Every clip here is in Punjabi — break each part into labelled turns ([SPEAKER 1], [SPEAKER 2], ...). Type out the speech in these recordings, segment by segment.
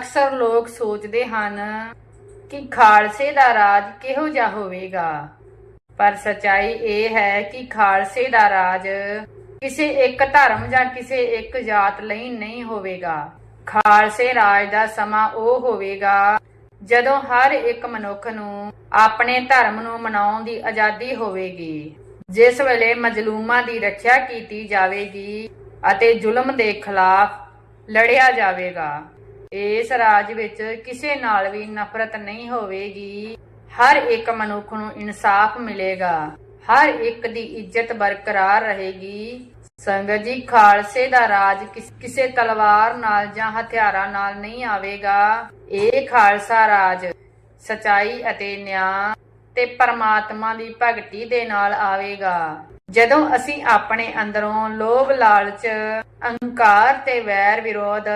[SPEAKER 1] ਅਕਸਰ ਲੋਕ ਸੋਚਦੇ ਹਨ ਕਿ ਖਾਲਸੇ ਦਾ ਰਾਜ ਕਿਹੋ ਜਿਹਾ ਹੋਵੇਗਾ। ਪਰ ਸਚਾਈ ਇਹ ਹੈ ਕਿ ਖਾਲਸੇ ਦਾ ਰਾਜ ਕਿਸੇ ਇੱਕ ਧਰਮ ਜਾਂ ਕਿਸੇ ਇੱਕ ਜਾਤ ਲਈ ਨਹੀਂ ਹੋਵੇਗਾ। ਖਾਲਸੇ ਰਾਜ ਦਾ ਸਮਾਂ ਉਹ ਹੋਵੇਗਾ ਜਦੋਂ ਹਰ ਇੱਕ ਮਨੁੱਖ ਨੂੰ ਆਪਣੇ ਧਰਮ ਨੂੰ ਮਨਾਉਣ ਦੀ ਆਜ਼ਾਦੀ ਹੋਵੇਗੀ। ਜਿਸ ਵੇਲੇ ਮਜਲੂਮਾਂ ਦੀ ਰੱਖਿਆ ਕੀਤੀ ਜਾਵੇਗੀ ਅਤੇ ਜ਼ੁਲਮ ਦੇ ਖਿਲਾਫ ਲੜਿਆ ਜਾਵੇਗਾ। ਇਸ ਰਾਜ ਵਿੱਚ ਕਿਸੇ ਨਾਲ ਵੀ ਨਫ਼ਰਤ ਨਹੀਂ ਹੋਵੇਗੀ। ਹਰ ਇੱਕ ਮਨੁੱਖ ਨੂੰ ਇਨਸਾਫ ਮਿਲੇਗਾ। ਹਰ ਇੱਕ ਦੀ ਇੱਜ਼ਤ ਬਰਕਰਾਰ ਰਹੇਗੀ। ਸੰਗਤ ਜੀ, ਖਾਲਸੇ ਦਾ ਰਾਜ ਕਿਸੇ ਤਲਵਾਰ ਨਾਲ ਜਾਂ ਹਥਿਆਰਾਂ ਨਾਲ ਨਹੀਂ ਆਵੇਗਾ। ਇਹ ਖਾਲਸਾ ਰਾਜ ਸਚਾਈ ਅਤੇ ਨਿਆਂ ਤੇ ਪਰਮਾਤਮਾ ਦੀ ਭਗਤੀ ਦੇ ਨਾਲ ਆਵੇਗਾ। ਜਦੋਂ ਅਸੀਂ ਆਪਣੇ ਅੰਦਰੋਂ ਲੋਭ ਲਾਲਚ ਅਹੰਕਾਰ ਤੇ ਵੈਰ ਵਿਰੋਧ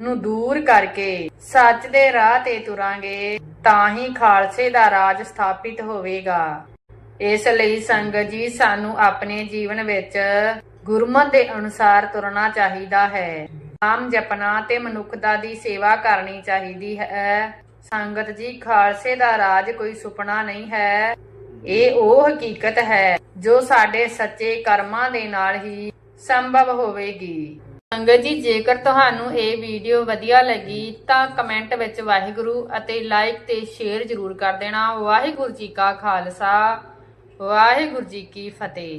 [SPEAKER 1] ਨੂੰ ਦੂਰ ਕਰਕੇ ਸੱਚ ਦੇ ਰਾਹ ਤੇ ਤੁਰਾਂਗੇ, ਤਾਂ ਹੀ ਖਾਲਸੇ ਦਾ ਰਾਜ ਸਥਾਪਿਤ ਹੋਵੇਗਾ। ਇਸ ਲਈ ਸੰਗਤ ਜੀ, ਸਾਨੂੰ ਆਪਣੇ ਜੀਵਨ ਵਿੱਚ ਗੁਰਮਤਿ ਦੇ ਅਨੁਸਾਰ ਤੁਰਨਾ ਚਾਹੀਦਾ ਹੈ। ਨਾਮ ਜਪਣਾ ਤੇ ਮਨੁੱਖਤਾ ਦੀ ਸੇਵਾ ਕਰਨੀ ਚਾਹੀਦੀ ਹੈ। ਸੰਗਤ ਜੀ, ਖਾਲਸੇ ਦਾ ਰਾਜ ਕੋਈ ਸੁਪਨਾ ਨਹੀਂ ਹੈ। ਇਹ ਉਹ ਹਕੀਕਤ ਹੈ ਜੋ ਸਾਡੇ ਸੱਚੇ ਕਰਮਾਂ ਦੇ ਨਾਲ ਹੀ ਸੰਭਵ ਹੋਵੇਗੀ। ਸੰਗਤ ਜੀ, ਜੇਕਰ ਤੁਹਾਨੂੰ ਇਹ ਵੀਡੀਓ ਵਧੀਆ ਲੱਗੀ ਤਾਂ ਕਮੈਂਟ ਵਿੱਚ ਵਾਹਿਗੁਰੂ ਅਤੇ ਲਾਈਕ ਤੇ ਸ਼ੇਅਰ ਜ਼ਰੂਰ ਕਰ ਦੇਣਾ। ਵਾਹਿਗੁਰੂ ਜੀ ਕਾ ਖਾਲਸਾ, ਵਾਹਿਗੁਰੂ ਜੀ ਕੀ ਫਤਿਹ।